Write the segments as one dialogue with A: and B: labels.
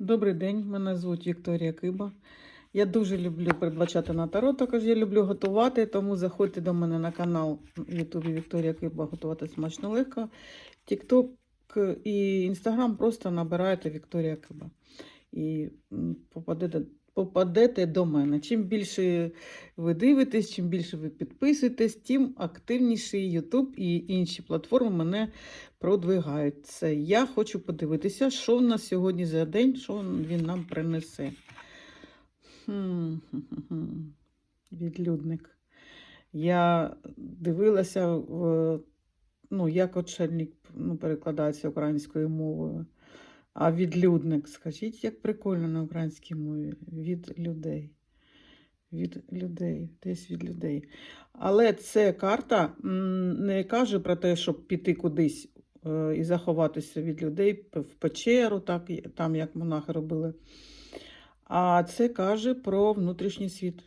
A: Добрий день, мене звуть Вікторія Киба. Я дуже люблю передбачати на таро, також я люблю готувати, тому заходьте до мене на канал в Ютубі Вікторія Киба готувати смачно легко. Тікток і Інстаграм просто набираєте Вікторія Киба і попадете, попадете до мене. Чим більше ви дивитесь, чим більше ви підписуєтесь, тим активніший Ютуб і інші платформи мене продвигають. Я хочу подивитися, що в нас сьогодні за день, що він нам принесе. Відлюдник. Я дивилася, в, ну, як очельник ну, перекладається українською мовою. А відлюдник, скажіть, як прикольно на українській мові. Від людей. Від людей, десь від людей. Але це карта не каже про те, щоб піти кудись е, і заховатися від людей в печеру, так, там як монахи робили. А це каже про внутрішній світ.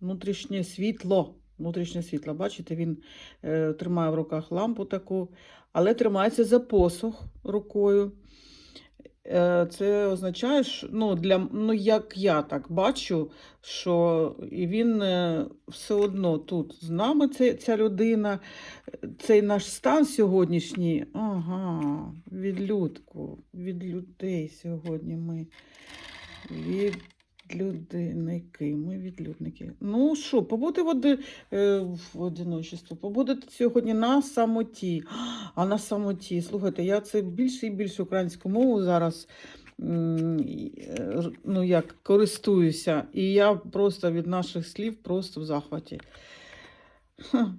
A: Внутрішнє світло. Внутрішнє світло. Бачите, він е, тримає в руках лампу таку, але тримається за посох рукою. Е, Це означає, що ну, для, ну, як я так бачу, що і він е, все одно тут з нами, ця, ця людина, цей наш стан сьогоднішній, ага, відлюдку, від людей сьогодні ми. Відлюдники, ми відлюдники. Ну що, побути в, оди, е, в одиночестві, побудете сьогодні на самоті. А на самоті, слухайте, я це більше і більше українську мову зараз е, ну, як, користуюся. І я просто від наших слів просто в захваті. Ха.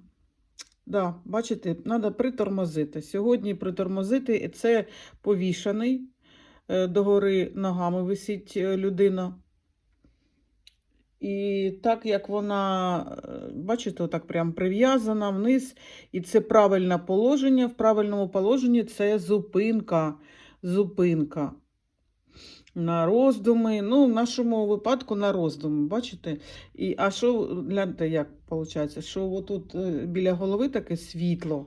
A: Да, бачите, треба притормозити. Сьогодні притормозити, це повішаний, е, догори ногами висить людина. І так як вона, е, бачите, отак прям прив'язана вниз, і це правильне положення. В правильному положенні це зупинка. Зупинка. На роздуми. Ну, в нашому випадку на роздуми, бачите? І, а що, гляньте, як виходить, що отут е, біля голови таке світло.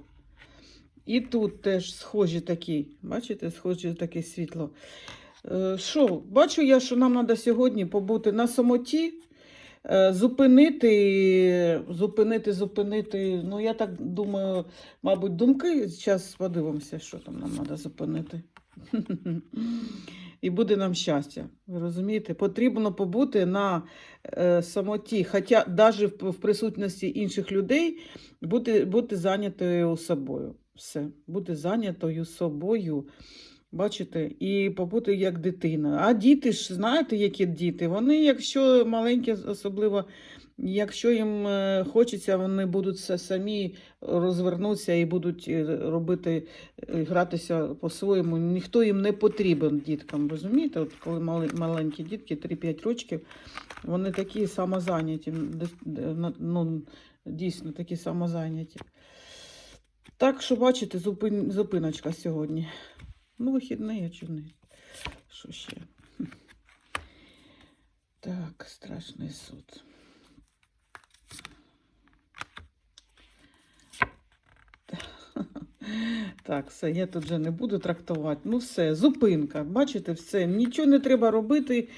A: І тут теж схожі такі, бачите, схожі таке світло. Е, Що, бачу я, що нам треба сьогодні побути на самоті, зупинити, зупинити, зупинити. Ну, я так думаю, мабуть, думки. Зараз подивимося, що там нам треба зупинити. І буде нам щастя. Ви розумієте? Потрібно побути на е, самоті, хоча навіть в, в присутності інших людей бути, бути зайнятою собою. Все, бути зайнятою собою. Бачите, і побути як дитина. А діти ж, знаєте, які діти? Вони, якщо маленькі, особливо, якщо їм е, хочеться, вони будуть са- самі розвернутися і будуть е, робити, е, гратися по-своєму. Ніхто їм не потрібен діткам, розумієте? От коли маленькі дітки, 3-5 років, вони такі самозайняті, ну, дійсно такі самозайняті. Так що, бачите, зупин, зупиночка сьогодні. Ну, вихідний, чи не? Що ще? Так, страшний суд. Так, все, я тут вже не буду трактувати. Ну, все, зупинка. Бачите, все. Нічого не треба робити,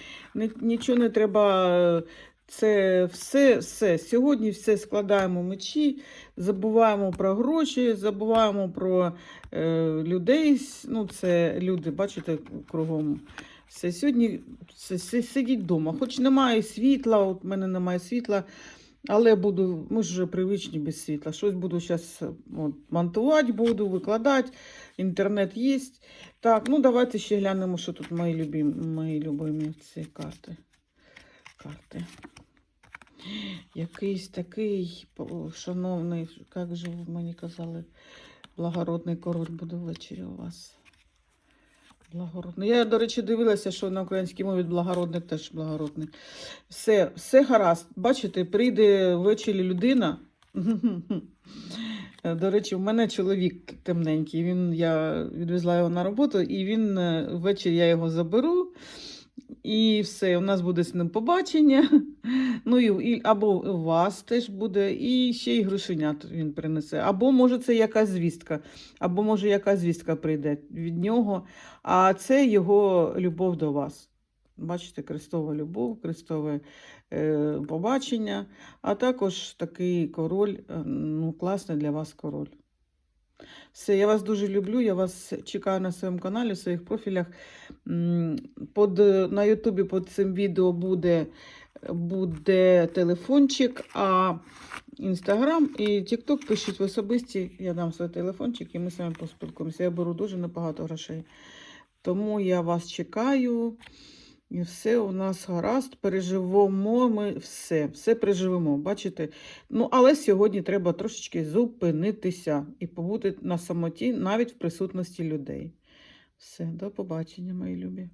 A: нічого не треба. Це все, все. Сьогодні все складаємо мечі, забуваємо про гроші, забуваємо про е, людей. Ну, це люди, бачите, кругом. Все, сьогодні все, сидіть вдома. Хоч немає світла, от в мене немає світла, але буду, ми ж вже привичні без світла. Щось буду зараз монтувати, буду викладати. Інтернет є. Так, ну давайте ще глянемо, що тут мої любимі, мої любимі ці карти. Карти. Якийсь такий шановний, як же ви мені казали, благородний король буде ввечері у вас. Благородний. Я, до речі, дивилася, що на українській мові благородник теж благородний. Все, все гаразд. Бачите, прийде ввечері людина. До речі, в мене чоловік темненький. Він, я відвезла його на роботу, і він е, ввечері я його заберу. І все, у нас буде з ним побачення. Ну, і, і, або у вас теж буде, і ще й грошенят він принесе. Або може це якась звістка, або може якась звістка прийде від нього, а це його любов до вас. Бачите, Крестова любов, Крестове е, побачення, а також такий король, е, ну, класний для вас король. Все, я вас дуже люблю. Я вас чекаю на своєму каналі, в своїх профілях. Под, на Ютубі під цим відео буде, буде телефончик, а Інстаграм і Тікток пишіть в особисті. Я дам свій телефончик і ми з вами поспілкуємося. Я беру дуже небагато грошей. Тому я вас чекаю. І все у нас гаразд, переживемо ми все, все переживемо, бачите? Ну, але сьогодні треба трошечки зупинитися і побути на самоті навіть в присутності людей. Все, до побачення, мої любі.